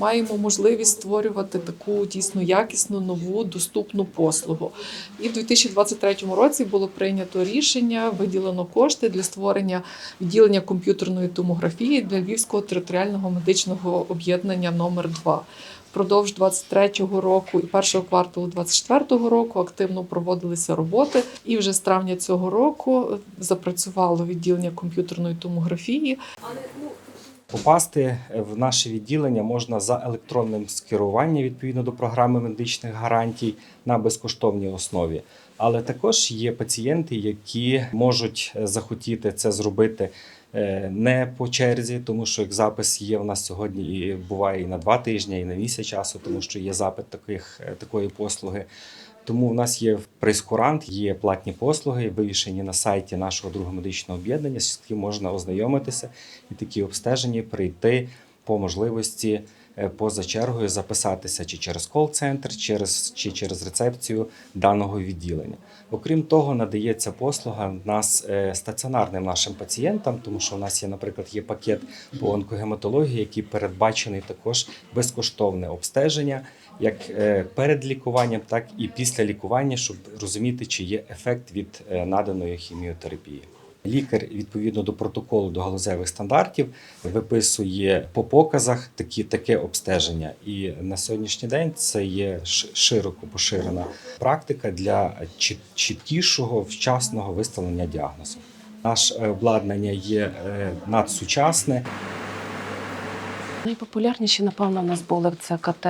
маємо можливість створювати таку дійсно якісну, нову, доступну послугу. І в 2023 році було прийнято рішення, виділено кошти для створення відділення комп'ютерної томографії для Львівського територіального медичного об'єднання номер 2 Впродовж 23-го року і першого кварталу 24-го року активно проводилися роботи. І вже з травня цього року запрацювало відділення комп'ютерної томографії. Попасти в наше відділення можна за електронним скеруванням відповідно до програми медичних гарантій на безкоштовній основі. Але також є пацієнти, які можуть захотіти це зробити е, не по черзі, тому що як запис є в нас сьогодні і буває і на два тижні, і на місяць часу, тому що є запит таких, е, такої послуги. Тому в нас є прейскурант, є платні послуги, вивішені на сайті нашого другого медичного об'єднання, з яким можна ознайомитися і такі обстеження прийти по можливості е, поза чергою записатися чи через кол-центр, через, чи через рецепцію даного відділення. Окрім того, надається послуга нас е, стаціонарним нашим пацієнтам, тому що в нас є, наприклад, є пакет по онкогематології, який передбачений також безкоштовне обстеження як е, перед лікуванням, так і після лікування, щоб розуміти, чи є ефект від е, наданої хіміотерапії. Лікар відповідно до протоколу до галузевих стандартів виписує по показах такі таке обстеження. І на сьогоднішній день це є широко поширена практика для чіт- чіткішого вчасного виставлення діагнозу. Наше обладнання є е, надсучасне. Найпопулярніші, напевно, у нас були це КТ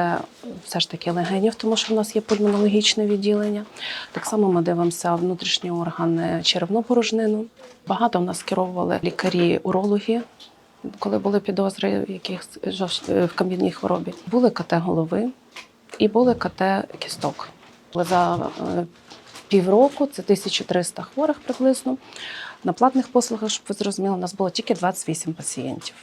все ж таки легенів, тому що в нас є пульмонологічне відділення. Так само ми дивимося внутрішні органи черевну порожнину. Багато в нас керовували лікарі-урологи, коли були підозри в якихось в кам'яній хворобі. Були КТ голови і були КТ кісток. За е, півроку це 1300 хворих приблизно. На платних послугах, щоб ви зрозуміли, у нас було тільки 28 пацієнтів.